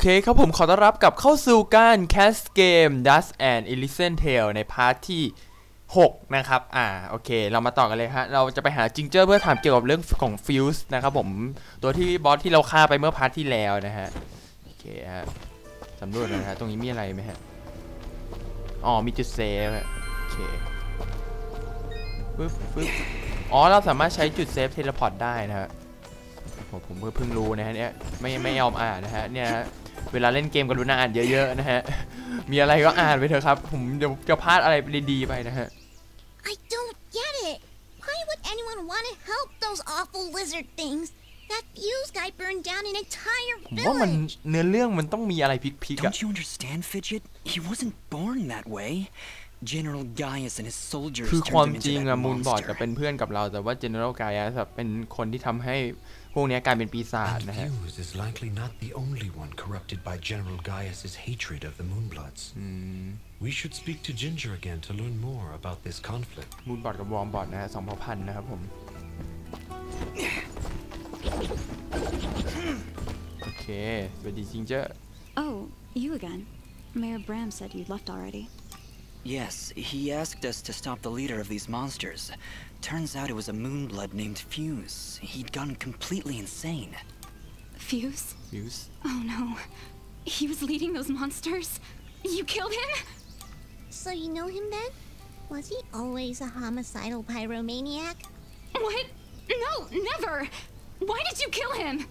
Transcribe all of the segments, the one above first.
เคครับผมขอต้อนรับกับเข้าสู่การแคสเกม Dust and Elysian Tale ในพาร์ทที่ 6 นะครับ อ่า โอเค เรามาต่อกันเลยฮะ เราจะไปหาจิงเจอร์เพื่อถามเกี่ยวกับเรื่องของฟิวส์นะครับผม ตัวที่บอสที่เราฆ่าไปเมื่อพาร์ทที่แล้วนะฮะ โอเคฮะสำรวจนะฮะ ตรงนี้มีอะไรไหมฮะ อ๋อ มีจุดเซฟอะโอเคปึ๊บปึ๊บอ๋อ เราสามารถใช้จุดเซฟเทเลพอร์ตได้นะฮะผมผมเพิ่งรู้นะฮะเนี่ยไม่ไม่ยอมอ่านนะฮะเนี่ยฮะ เวลาเล่นเกมกรุณาอ่านเยอะๆนะฮะ มีอะไรก็อ่านไปเถอะครับ ผมเดี๋ยวจะพลาดอะไรดีๆไปนะฮะ I don't get it. Why would anyone want to help those awful lizard things? That fuse guy burned down an entire ผมว่ามัน village. เนื้อเรื่องมันต้องมีอะไรพลิกๆอะ Don't you understand, Fidget? He wasn't born that way. General Gaius and his soldiers คือความ turned him จริง into อะ that มูนบอร์ดจะ monster. เป็นเพื่อนกับเราแต่ว่า General Gaius อะเป็นคนที่ทำให้ พวกเนี้ยกลายเป็นปีศาจ And นะฮะ Fuse is likely not the only one corrupted by General Gaius's hatred of the Moonbloods. We should speak to Ginger again to learn more about this conflict. มูนบอร์ดกับวอร์มบอร์ดนะฮะสองเผ่าพันธุ์นะครับผม โอเคสวัสดีจิงเจอร์ Oh, you again. Mayor Bram said you'd left already. Yes, he asked us to stop the leader of these monsters. Turns out it was a moonblood named Fuse. He'd gone completely insane. Fuse? Fuse? Oh no. He was leading those monsters? You killed him? So you know him then? Was he always a homicidal pyromaniac? What? No, never! Why did you kill him?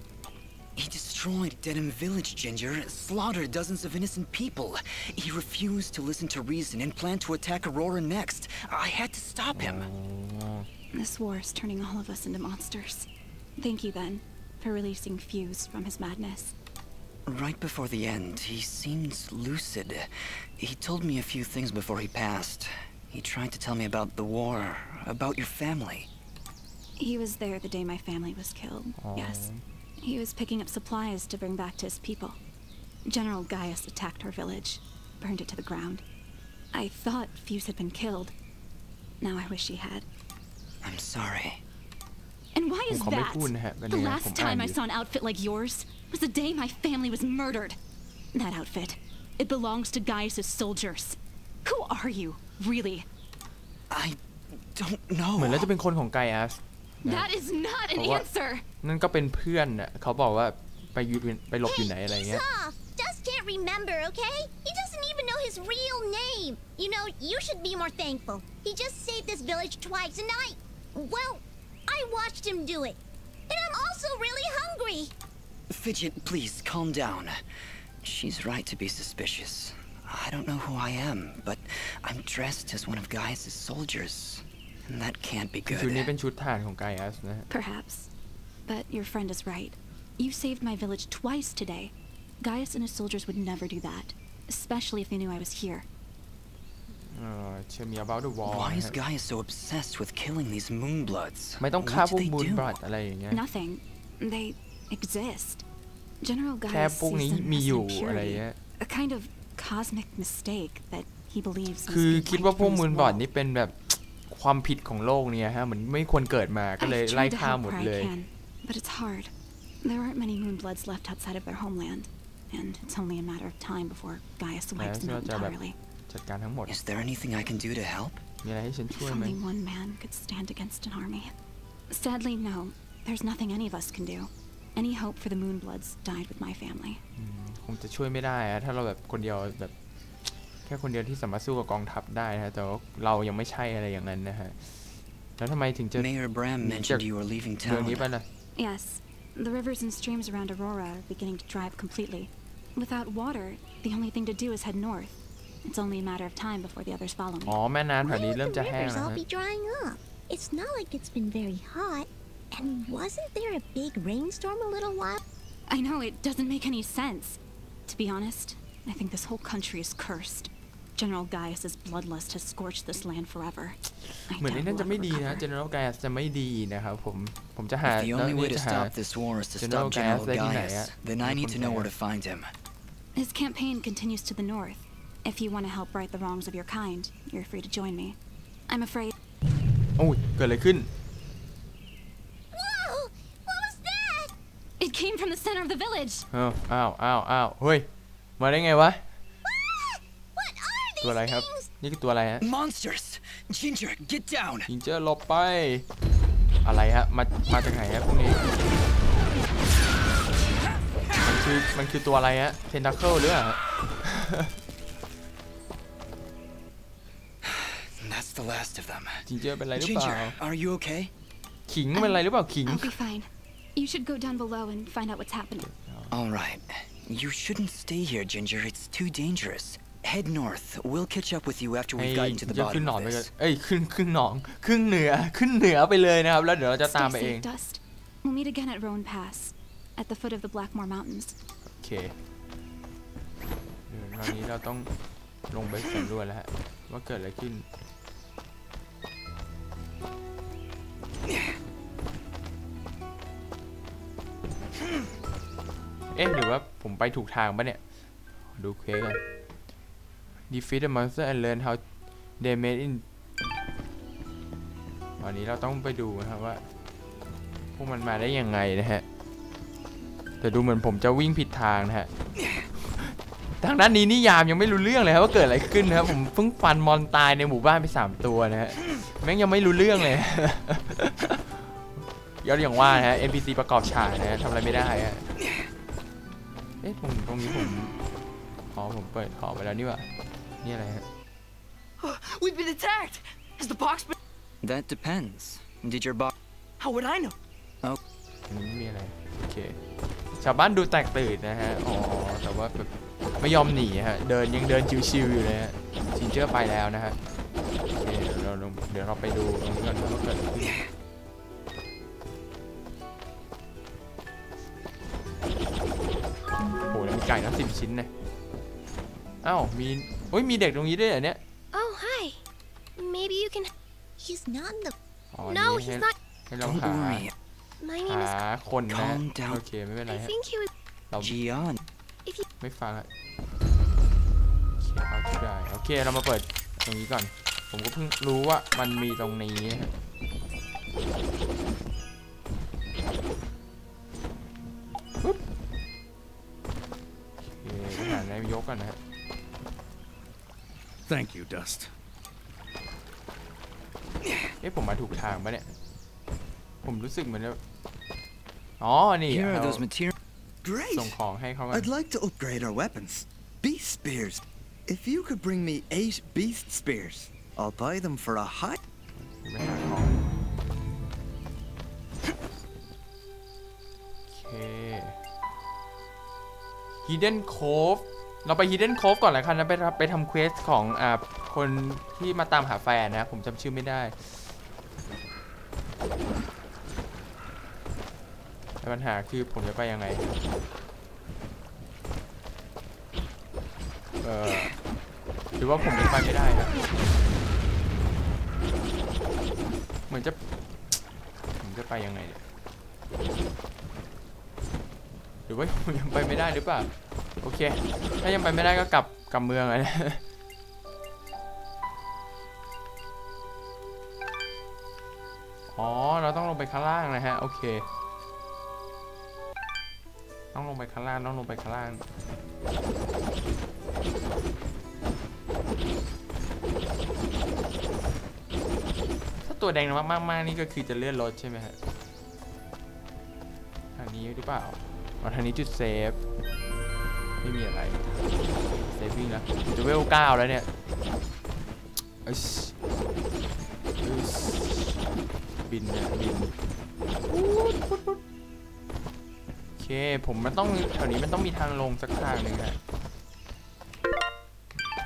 He destroyed Dedham Village, Ginger, slaughtered dozens of innocent people. He refused to listen to reason and planned to attack Aurora next. I had to stop him. This war is turning all of us into monsters. Thank you then for releasing Fuse from his madness. Right before the end, he seemed lucid. He told me a few things before he passed. He tried to tell me about the war, about your family. He was there the day my family was killed. Yes. He was picking up supplies to bring back to his people. General Gaius attacked our village, burned it to the ground. I thought Fuse had been killed. Now I wish he had. I'm sorry. And why is ผมขอไม่ that? พูดนะฮะก็ The เนี่ยผม last อ่าน time อ I ยู่ saw an outfit like yours was the day my family was murdered. That outfit, it belongs to Gaius' soldiers. Who are you, really? I don't เหมือนแล้ว know. จะเป็นคนของไกอัส That is not an But what- answer. นั่นก็เป็นเพื่อนน่ะเขาบอกว่าไปอยู่ไปหลบอยู่ไหนอะไร Hey, เงี้ย he's off. Dust can't remember, okay? He doesn't even know his real name. You know, you should be more thankful. He just saved this village twice, and I, well, I watched him do it. And I'm also really hungry. Fidget, please calm down. She's right to be suspicious. I don't know who I am, but I'm dressed as one of Gaius' soldiers. And that can't be ชุดนี้ good. เป็นชุดทหารของไกอัสนะฮะ Perhaps. But your friend is right. You saved my village twice today. Gaius and his soldiers would never do that, especially if they knew I was here. เออเชื่อมี about the wall Why นะ is ฮะ Gaius so obsessed with killing these Moonbloods? ไม่ต้องฆ่า What พวก did มูน they บอ do? ดอะไรอย่างเงี้ย Nothing. They exist. General แค่ Gaius พวก sees นี้ them มี as อ an ยู่อะไร impurity, เงี้ย a kind of cosmic mistake that he believes คือ must be คิดว่า wiped พวก from มู his นบอด world. นี่เป็นแบบ ความผิดของโลกเนี่ยฮะเหมือนไม่ควรเกิดมาก็เลย I've ไล่ tried to ฆ่า help หมด where เลย I can, but it's hard. There aren't many Moonbloods left outside of their homeland, and it's only a matter of time before Gaius wipes them out so that- entirely. จัดการทั้งหมด Is there anything I can do to help? มีอะไรให้ฉัน If ช่วยไหม only one man could stand against an army. Sadly, no. There's nothing any of us can do. Any hope for the Moonbloods died with my family. คงจะช่วยไม่ได้อะถ้าเราแบบคนเดียวแบบแค่คนเดียวที่สามารถสู้กับกองทัพได้นะฮะแต่ว่าเรายังไม่ใช่อะไรอย่างนั้นนะฮะแล้วทำไมถึงจะ Mayor Bram mentioned you were leaving เรื่อง town. นี้ไปล่ะ Yes, the rivers and streams around Aurora are beginning to dry up completely. Without water, the only thing to do is head north. It's only a matter of time before the others follow me. อ๋อแม่น้ำแถว Why นี้ would เริ่ม the จะแห้ง rivers แล้ว all ฮะ be drying up? It's not like it's been very hot. And wasn't there a big rainstorm a little while? I know it doesn't make any sense. To be honest, I think this whole country is cursed. General Gaius's bloodlust has scorched this land forever. I เหมือน doubt นี่น่า we'll จะไม่ ever ดีนะ recover. General Gaius จะไม่ดีนะครับผมผมจะหา If the แล้ว only นี่ way to จะหา stop this war is to General stop General Gaius ได้ที่ไหนอะ Gaius, then I need to know where to find him. His campaign continues to the north. If you want to help right the wrongs of your kind, you're free to join me. I'm afraid โอ้ยเกิดอะไรขึ้น Whoa! What was that? it It came from the center of the village. อ้าวอ้าวอ้าวอ้าวเฮ้ย มาได้ไงวะ What are ตัว these อะไรครับ things? นี่คือตัวอะไรฮะ Monsters! Ginger, get down! จิงเจอร์หลบไป อะไรฮะ มา มาจากไหนฮะพวกนี้ มันคือ มันคือตัวอะไรฮะ เทนทัคเคิลหรือเปล่าฮะ That's the last of them. จิงเจอร์เป็นอะไรหรือเปล่า Ginger, are you okay? ขิงเป็นอะไรหรือเปล่า ขิง I'll be fine. You should go down below and find out what's happening. All right. You shouldn't stay here, Ginger. It's too dangerous. Head north. We'll catch up with you after ให้ we've gotten to จิง the เจอร์ขึ้น bottom หนอน of ไปก่อน this. เอ้ยขึ้นขึ้นหนองขึ้นเหนือขึ้นเหนือไปเลยนะครับแล้วเดี๋ยวเราจะตาม Stay ไปเอง safe, Dust. We'll meet again at Roan Pass, at the foot of the Blackmore Mountains. โอเคเดี๋ยวคราวนี้เราต้องลงไปสำรวจแล้วฮะว่าเกิดอะไรขึ้น เอ๊ะหรือว่าผมไปถูกทางปะเนี่ย ดูเควสกัน defeat the monster and learn how they made in วันนี้เราต้องไปดูนะครับว่า พวกมันมาได้ยังไงนะฮะ แต่ดูเหมือนผมจะวิ่งผิดทางนะฮะ ทางด้านนี้นิยามยังไม่รู้เรื่องเลยครับว่าเกิดอะไรขึ้นนะครับ ผมเพิ่งฟันมอนตายในหมู่บ้านไปสามตัวนะฮะ แม่งยังไม่รู้เรื่องเลยยอดอย่างว่านะฮะ NPC ประกอบฉากนะฮะทำอะไรไม่ได้ฮะ เอ๊ะผมตรงนี้ผม อ๋อผมเปิดขอไปแล้วนี่ว่า นี่อะไรฮะ We've been attacked! Has the pox been. That depends. Did your box. How would I know? อันนี้ไม่มีอะไร โอเค ชาวบ้านดูแตกตื่นนะฮะ อ๋อ แต่ว่าแบบไม่ยอมหนีฮะ เดินยังเดินชิวๆอยู่เลยฮะชินเจอร์ไปแล้วนะฮะโอเคเดี๋ยวเราลงเดี๋ยวเราไปดูตรงนี้ก่อนนะว่าเกิดอะไรขึ้นโอ้โหแล้วมีไก่ทั้งสิบชิ้นเลยอ้าวมี โอ้ยมีเด็กตรงนี้ด้วยเหรอเนี่ย Oh, hi. Maybe you can. He's not in the. อ๋อ No, นี่ให้ he's not. ให้เรา Don't หา worry. My name is. หาคนนะ Calm down. โอเคไม่เป็นไร I ฮะ think he was. เรา Gian. ไม่ฟังอะโอเคเอาที่ได้โอเคเรามาเปิดตรงนี้ก่อน ผมก็เพิ่งรู้ว่ามันมีตรงนี้นะฮะปึ๊บโอเคไปหานายยกก่อนนะฮะ Thank you, Dust. เอ๊ะผมมาถูกทางปะเนี่ย ผมรู้สึกเหมือนว่าอ๋อ นี่ Here are เอา those materials. Great! ส่งของให้เขาก่อน I'd like to upgrade our weapons. Beast spears. If you could bring me eight beast spears, I'll buy them for a high. ไปหาของโอเค Hidden Cove เราไป Hidden Cove ก่อนแล้วกันนะไปไปทำเควสของอ่าคนที่มาตามหาแฟนนะ ผมจำชื่อไม่ได้แต่ปัญหาคือผมจะไปยังไง เออหรือว่าผมยังไปไม่ได้ครับเหมือนจะ ผมจะไปยังไงเนี่ยหรือว่าผมยังไปไม่ได้หรือเปล่า โอเค ถ้ายังไปไม่ได้ก็กลับกลับเมืองเลยอ๋อ เราต้องลงไปข้างล่างนะฮะ โอเค ต้องลงไปข้างล่าง ต้องลงไปข้างล่างถ้าตัวแดงมากๆมากนี่ก็คือจะเลื่อนรถใช่ไหมฮะทางนี้หรือเปล่าอ๋อทางนี้จุดเซฟ ไม่มีอะไรเซฟวิ่งแล้วผมจะเวลเก้าแล้วเนี่ยอึ๊สอึ๊สบินเนี่ยบินโอเค ผมมันต้องแถวนี้มันต้องมีทางลงสักทางหนึ่งฮะ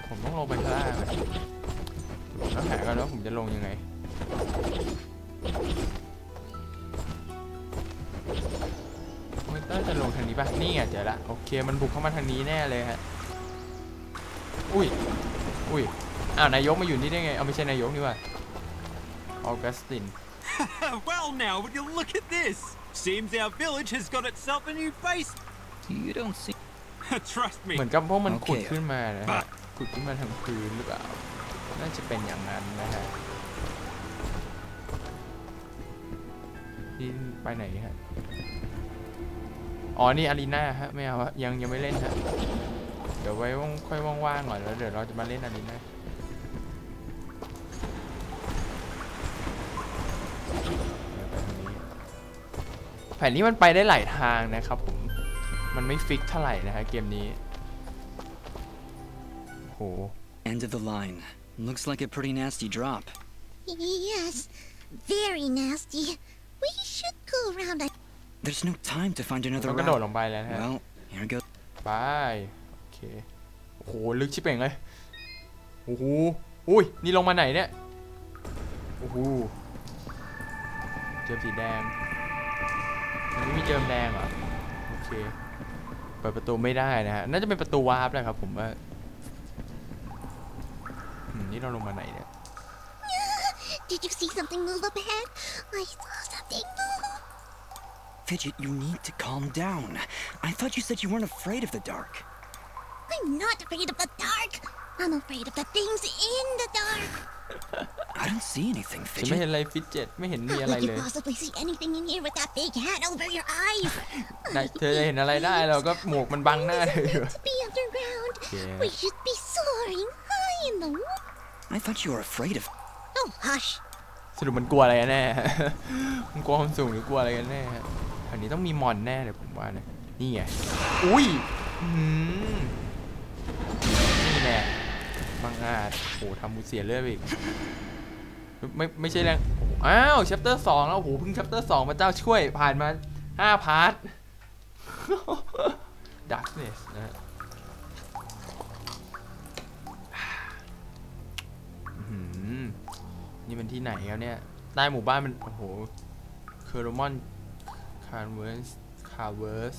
ผมต้องลงไปข้างล่างอะผมต้องหากันว่าผมจะลงยังไง นี้ป่ะนี่ไงเจอละโอเคมันบุกเข้ามาทางนี้แน่เลยฮะอุ้ยอุ้ยอ้าวนายกมาอยู่นี่ได้ไงเอาไม่ใช่นายกนี่หว่าออกัสติน well, now, would you look at this? Seems our village has got itself a new face. You don't seem. Trust me. เหมือนกับพวกมันขุดโอเคขึ้นมานะฮะขุดขึ้นมาทางพื้นหรือเปล่าน่าจะเป็นอย่างนั้นนะฮะนี่ไปไหนฮะ อ๋อ นี่อารีนาฮะ ไม่เอาฮะยังยังไม่เล่นฮะ เดี๋ยวไว้ว่างค่อยว่างๆก่อนแล้วเดี๋ยวเราจะมาเล่นอารีนาแผนนี้มันไปได้หลายทางนะครับผม มันไม่ฟิกเท่าไหร่นะฮะเกมนี้โห End of the line. Looks like a pretty nasty drop. Yes, very nasty. We should go around. I There's no time to find ต้ another องกระโดด route. ลงไปแล้วนะฮะ Well, here goes. ไปโอเคโอ้โหลึกชิบเป่งเลยโอ้โหอุ้ยนี่ลงมาไหนเนี่ยโอ้โหเจอสีแดงมันไม่มีเจิมแดงเหรอโอเคเปิดประตูไม่ได้นะฮะน่าจะเป็นประตูวาร์ปแหละครับผมว่าอืมนี่เราลงมาไหนเนี่ย Did you see something move up ahead? I saw something move. Fidget, you need to calm down. I thought you said you weren't afraid of the dark. I'm not afraid of the dark. I'm afraid of the things in the dark. I don't see anything, ฉันไม่เห็น Fidget. อะไรฟิตเจ็ตไม่เห็นมี How อะไร could เล you ย possibly see anything in here with that big hat over your eyes? ไหนเธอจะเห็นอะไรได้เราก็หมวกมันบังหน้าเธออยู่ to be underground. Yeah. We should be soaring high in the world. I thought you were afraid of. Oh, hush. สรุปมันกลัวอะไรกันแน่ มันกลัวความสูงหรือกลัวอะไรกันแน่ฮะ อันนี้ต้องมีมอนแน่เลยผมว่านะนี่ไง อุ้ยอื้อหือนี่แน่บังอาจโหทำมูเสียเลือดไปอีก ไม่ไม่ใช่แรงโอ้โหอ้าวชัปเตอร์สองแล้วโอ้โหเพิ่งชัปเตอร์สองพระเจ้าช่วยผ่านมาห้าพาร์ท Darkness นะฮะอื้อหือนี่มันที่ไหนครับเนี่ยใต้หมู่บ้านมัน โอ้โห เคอร์มอนคาร์เวิร์สคาร์เวิร์ส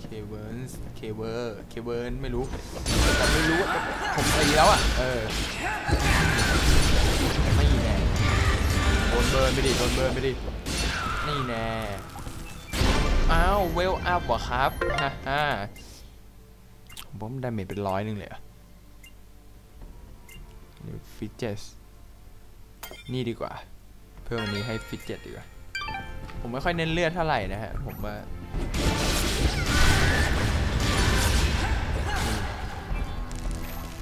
เคเวิร์สเคเวอร์เคเวิร์นไม่รู้ไม่รู้ผมตีแล้วอะ เออ ไม่แน่โดนเบิร์นไปดิโดนเบิร์นไปดินี่แน่อ้าวเวลอัพวะครับฮ่าฮ่าผมได้เมจเป็นร้อยหนึ่งเลยอะฟิตเจสนี่ดีกว่า เพิ่มอันนี้ให้ฟิตเจ็ตดีกว่า ผมไม่ค่อยเน้นเลือดเท่าไหร่นะฮะ ผมว่า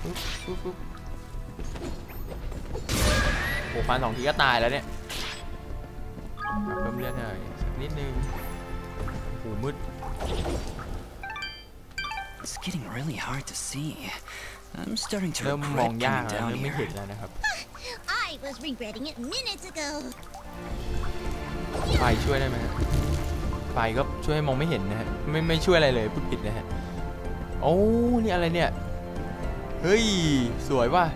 ปุ๊บปุ๊บปุ๊บโอ้ฟันสองทีก็ตายแล้วเนี่ยอะเพิ่มเลือดหน่อยสักนิดนึงโอ้มืด It's getting really hard to see. I'm starting to เริ่มมอง regret ยาก coming แล้ว down เริ่มไม่เห็น here. แล้วนะครับ I was regretting it minutes ago. ไฟช่วยได้ไหมฮะไฟก็ช่วยให้มองไม่เห็นนะฮะไม่ไม่ช่วยอะไรเลยพูดผิดนะฮะโอ้นี่อะไรเนี่ยเฮ้ยสวยว่ะ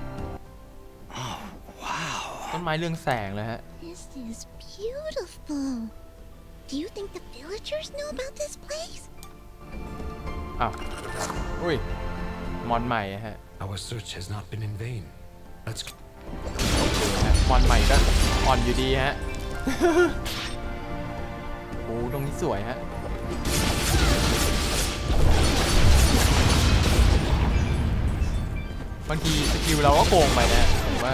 Oh, wow. ต้นไม้เรืองแสงเลยฮะ This is beautiful. Do you think the villagers know about this place? อ้าวอุ้ยมอนใหม่อะฮะ Our search has not been in vain. Let's ฮะมอนใหม่ก็อ่อนอยู่ดีฮะ โอ้ตรงนี้สวยฮะบางทีสกิลเราก็โกงไปนะผมว่า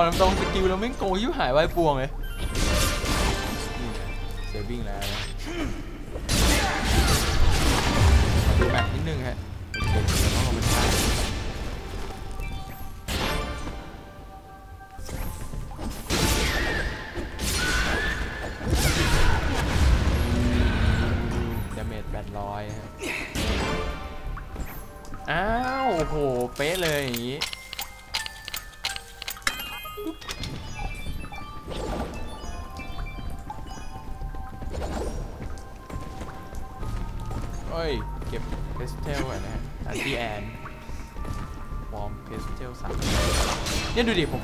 บอกตรงสกิลเราไม่โกงยิ่หายไว้ปวงเลยเซฟวิ่งแล้วดูแบบนิดนึงฮะโอเคเดี๋ยวต้องลงไปท่า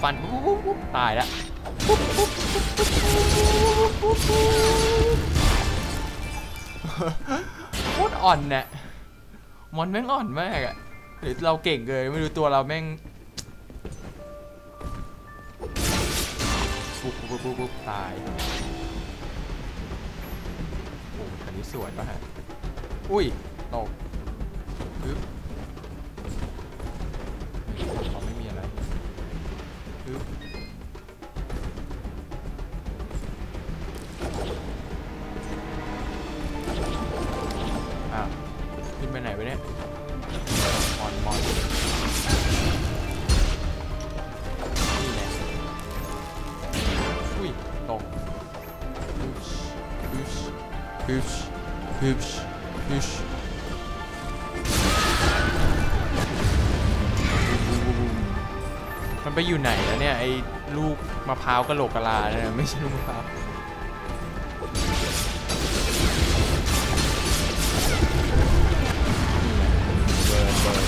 ฟันตายแล้วโคตรอ่อนเนี่ยมอนแม่งอ่อนมากอะหรือเราเก่งเกินไม่รู้ตัวเราแม่งปุ๊บปุ๊บปุ๊บปุ๊บตายนี้สวยป่ะฮะ อุ้ยตกปึ๊บ ปึ๊ มันไปอยู่ไหนแล้วเนี่ยไอ้ลูกมะพร้าวกะโหลกกะลาเนี่ยไม่ใช่ลูกมะพร้าวเบิร์นเบิร์น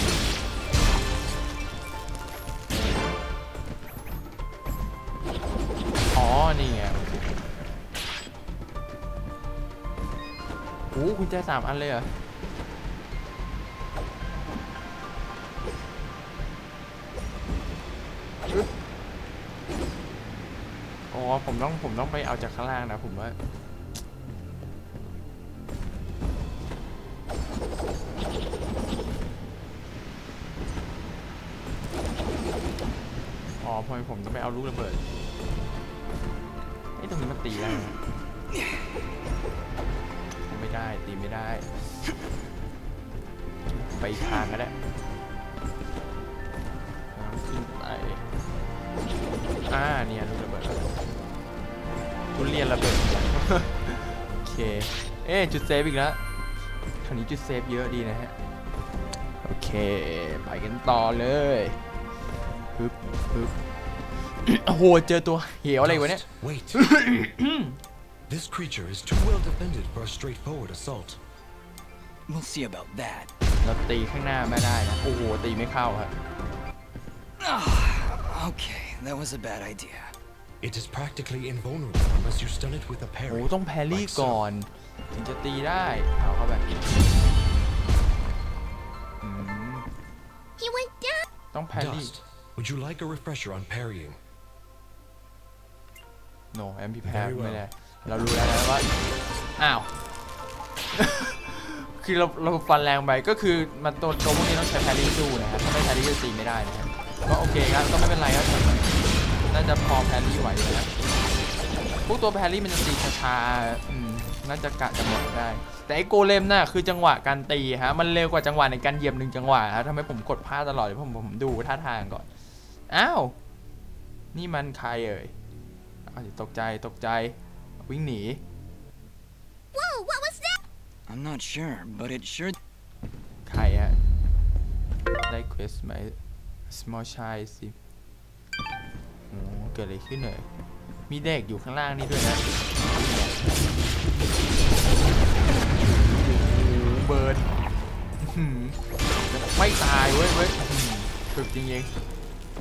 อ๋อ นี่ไงโอ้คุณแจสามอันเลยเหรอ ผมต้องผมต้องไปเอาจากข้างล่างนะผมว่าอ๋อพอดีผมจะไปเอาลูกระเบิดไอ้ตรงนี้มันตีได้ไมไม่ได้ตีไม่ได้ ไปทางก็ได้แล้วขึ้นไปอ่าเนี่ยลูก ระเบิดทุเรียนระเบิดโอเค เอ๊ะจุดเซฟอีกแล้วคราวนี้จุดเซฟเยอะดีนะฮะ โอเค ไปกันต่อเลยปึ๊บปึ๊บโอ้โห เจอตัวเหวอะไรวะเนี่ย Dust, Wait. this creature is too well defended for a straightforward assault. We'll see about that. เราตีข้างหน้าไม่ได้นะ โอ้โห ตีไม่เข้าครับ Okay, that was a bad idea. It is practically invulnerable unless you stun it with a โอ้ parry. ต้องแพรรี่ like so. ก่อนถึงจะตีได้เอาเข้าไปอืม He went down. ต้องแพรรี่ Dust, would you like a refresher on parrying? โนแอมพีแพ Very well ไม่ได้เรารู้แล้วนะว่าอ้าวคือเราเราฟันแรงไปก็คือมันตัวตัวพวกนี้ต้องใช้แพรรี่สู้นะครับถ้าไม่แพรรี่จะตีไม่ได้นะครับก็โอเคครับก็ไม่เป็นไรครับ น่าจะพอแพรรี่ไหวนะครับพวกตัวแพรรี่มันจะตีช้าๆอืมน่าจะกะจะหมดได้ แต่ไอ้โกเลมน่ะคือจังหวะการตีฮะ มันเร็วกว่าจังหวะในการเหยียบหนึ่งจังหวะฮะทำให้ผมกดพลาดตลอดเลยผมผมดูท่าทางก่อน อ้าว นี่มันใครเอ่ยอ้าวตกใจตกใจวิ่งหนี Whoa, what was that? I'm not sure, but it sure ใครฮะได้เควสไหม small child สิ โอ้เกิดอะไรขึ้นเลยมีเด็กอยู่ข้างล่างนี่ด้วยนะเบิร์ดไม่ตายเว้ยเว้ยถึกจริง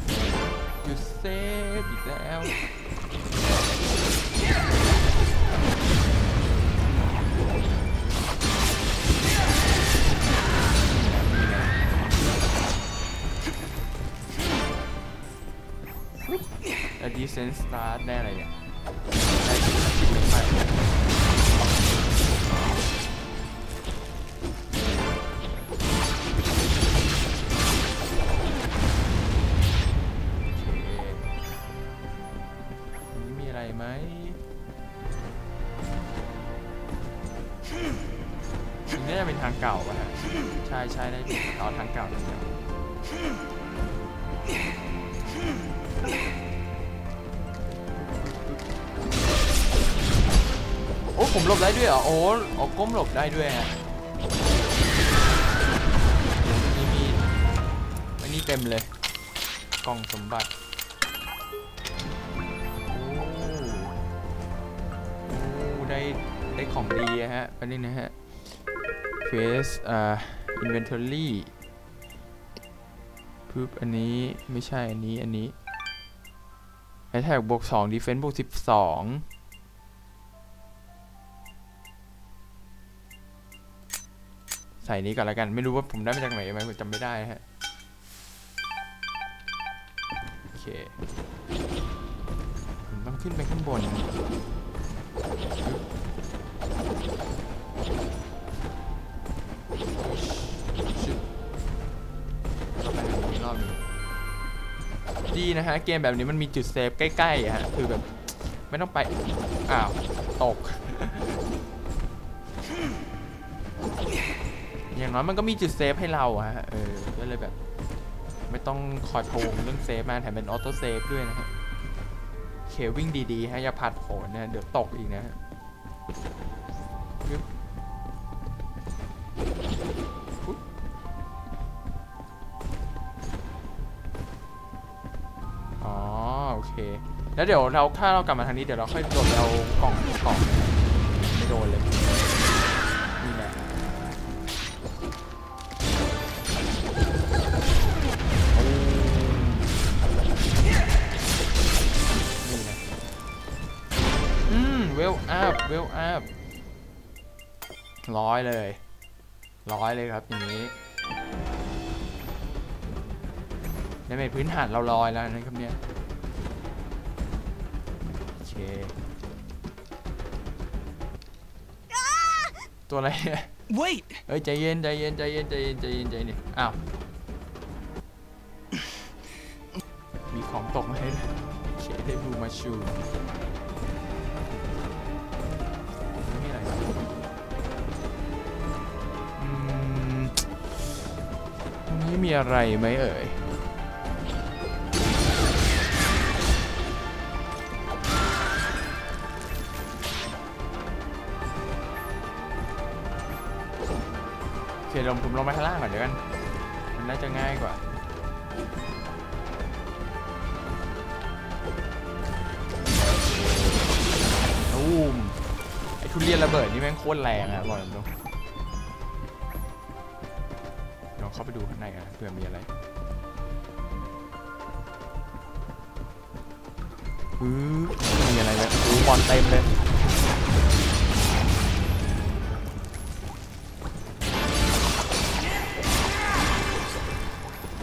ๆหยุดเซฟอีกแล้ว เซนสตาร์ทแน่อะไรเนี่ยได้ไปมีอะไรไหมนี่จะเป็นทางเก่าป่ะฮะใช่ใช่ได้เป็นเอาทางเก่าทางเก่า โอ้ผมหลบได้ด้วยเหรอโอ้โอ้ก้มหลบได้ด้วยฮะนี่มีอันนี้เต็มเลยกล่องสมบัติโอ้โอ้ได้ได้ของดีฮะไปนี่นะฮะเฟสอ่าอินเวนทอรี่ปึ๊บอันนี้ไม่ใช่อันนี้อันนี้แอทแทกบวก2ดีเฟนส์บวก12 ใส่นี้ก่อนแล้วกัน ไม่รู้ว่าผมได้มาจากไหนไหมผมจำไม่ได้ฮะโอเคผมต้องขึ้นไปข้างบนชึบเข้าไปทางนี้รอบนี้ดีนะฮะ เกมแบบนี้มันมีจุดเซฟใกล้ๆฮะ คือแบบ ไม่ต้องไป อ้าว ตก อย่างน้อยมันก็มีจุดเซฟให้เราอะฮะเออก็เลยแบบ ไม่ต้องคอยพวงเรื่องเซฟมาแถมเป็นออโต้เซฟด้วยนะฮะเควิ่งดีๆฮะอย่าผัดโผนนะเดี๋ยวตกอีกนะฮะยึบปุ๊บอ๋อโอเค แล้วเดี๋ยวเราถ้าเรากลับมาทางนี้เดี๋ยวเราค่อยโดดเอากล่องกล่องไม่โดนเลย เวลอัพเวลอัพร้อยเลยร้อยเลยครับอย่างนี้ในเมจพื้นฐานเราลอยแล้วนะครับเนี่ยโอเคตัวอะไรเนี่ย Wait! เฮ้ยใจเย็นใจเย็นใจเย็นใจเย็นใจเย็นใจเย็นอ้าวมีของตกมาให้ด้วยเขียนได้บูมาชู นี้มีอะไรไหมเอ่ยโอเคลงผมลงไปข้างล่างก่อนเดี๋ยวกัน มันน่าจะง่ายกว่าตูมไอ้ทุเรียนระเบิดนี่แม่งโคตรแรงอะบอกตรง เข้าไปดูข้างในกันนะเผื่อมีอะไรอือมีอะไรไหมโอ้บอลเต็มเลย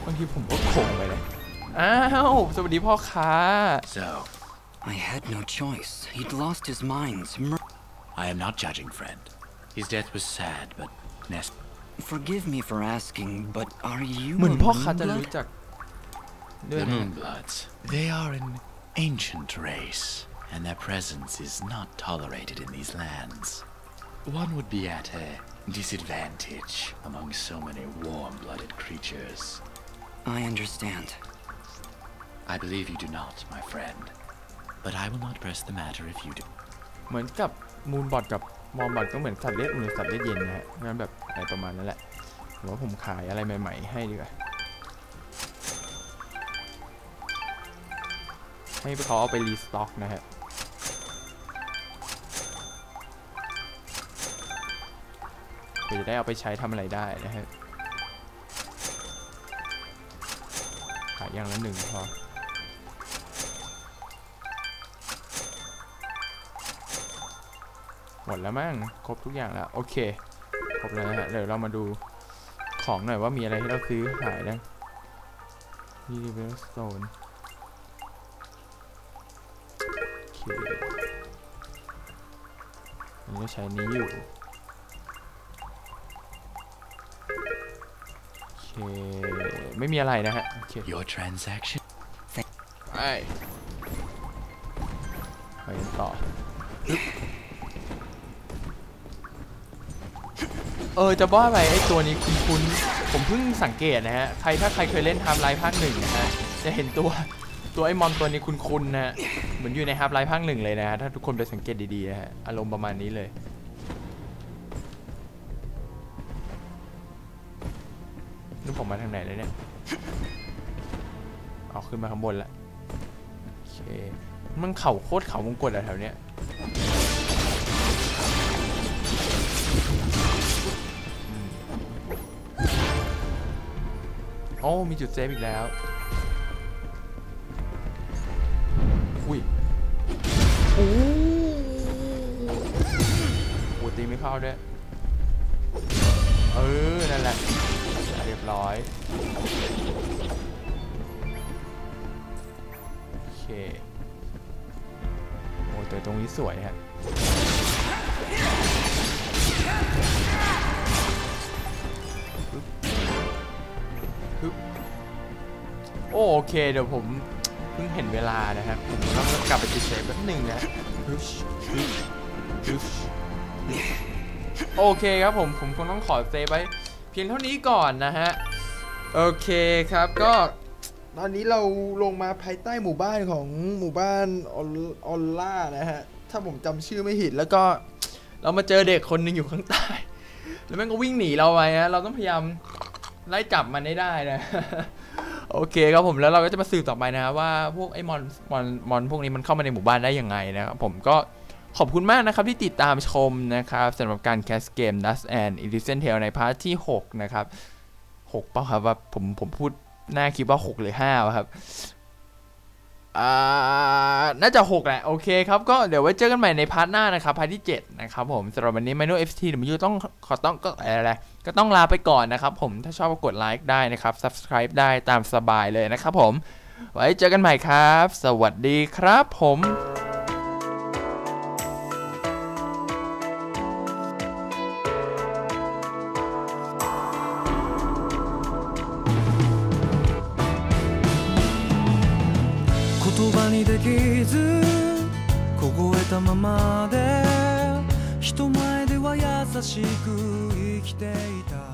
บางทีผมก็โขงไปเลย อ้าว สวัสดีพ่อค้า So, I had no choice. He'd lost his mind. Mur- I am not judging, friend. His death was sad, but nest. Forgive me for asking, but are you เหมือน a พ่อค้าจะ Moonblood? รู้จักด้วย The นะ Moonbloods. They are an ancient race, and their presence is not tolerated in these lands. One would be at a disadvantage among so many warm-blooded creatures. I understand. I believe you do not, my friend. But I will not press the matter if you do. เหมือนกับมูนบอทกับ มอมบอทก็เหมือนสัตว์เลี้ยงเหมือนสัตว์เลี้ยงเย็นนะฮะงั้นแบบอะไรประมาณนั้นแหละหรือว่าผมขายอะไรใหม่ ๆ ให้ดีกว่าให้เขาเอาไปรีสต็อกนะฮะเพื่อจะได้เอาไปใช้ทำอะไรได้นะฮะขายอย่างละหนึ่งพอ หมดแล้วมั้งครบทุกอย่างแล้วโอเคครบแล้วนะฮะเดี๋ยวเรามาดูของหน่อยว่ามีอะไรให้เราซื้อขายนะนี่เวลสโตนโอเคอันนี้ก็ใช้นี้อยู่โอเคไม่มีอะไรนะฮะโอเค Your transaction? ไปไปกันต่อ เออจะว่าไปไอ้ตัวนี้คุ้นๆผมเพิ่งสังเกตนะฮะใครถ้าใครเคยเล่นไทม์ไลน์ภาคหนึ่งนะฮะจะเห็นตัวตัวไอ้มอนตัวนี้คุ้นๆนะฮะเหมือนอยู่ในไทม์ไลน์ภาคหนึ่งเลยนะฮะถ้าทุกคนไปสังเกตดีๆนะฮะอารมณ์ประมาณนี้เลยนี่ผมมาทางไหนเลยเนี่ยเอาขึ้นมาข้างบนละโอเคมันเข่าโคตรเข่าวงกดอะแถวเนี้ย โอ้มีจุดเซฟอีกแล้วอุ้ยโอ้โหตีไม่เข้าด้วย เออ นั่นแหละ เรียบร้อย โอเค โอ้แต่ตรงนี้สวยฮะ โอเคเดี๋ยวผมเพิ่งเห็นเวลานะครับ ผมต้องกลับไปติดเซฟแป๊บหนึ่งนะโอเคครับผมผมคงต้องขอเซฟไว้เพียงเท่านี้ก่อนนะฮะ โอเคครับก็ตอนนี้เราลงมาภายใต้หมู่บ้านของหมู่บ้านออลล่านะฮะ ถ้าผมจำชื่อไม่ผิดแล้วก็เรามาเจอเด็กคนหนึ่งอยู่ข้างใต้ แล้วแม่งก็วิ่งหนีเราไปฮะ เราต้องพยายามไล่จับมันให้ได้นะ โอเคครับผมแล้วเราก็จะมาสืบต่อไปนะครับว่าพวกไอ้มอนมอนมอนพวกนี้มันเข้ามาในหมู่บ้านได้ยังไงนะครับผมก็ขอบคุณมากนะครับที่ติดตามชมนะครับสำหรับการแคสเกม Dust and Elysian Tale ในพาร์ทที่ 6 นะครับ6เปล่าครับว่าผมผมพูดหน้าคิดว่า 6 หรือ5ครับ น่าจะ 6 แหละ โอเคครับ ก็เดี๋ยวไว้เจอกันใหม่ในพาร์ทหน้านะครับ พาร์ทที่ 7 นะครับผมสำหรับวันนี้ Manu FT เดี๋ยวยูต้องขอต้องก็อะไรก็ต้องลาไปก่อนนะครับผมถ้าชอบก็กดไลค์ได้นะครับ Subscribe ได้ตามสบายเลยนะครับผม ไว้เจอกันใหม่ครับ สวัสดีครับผม しく生きていた。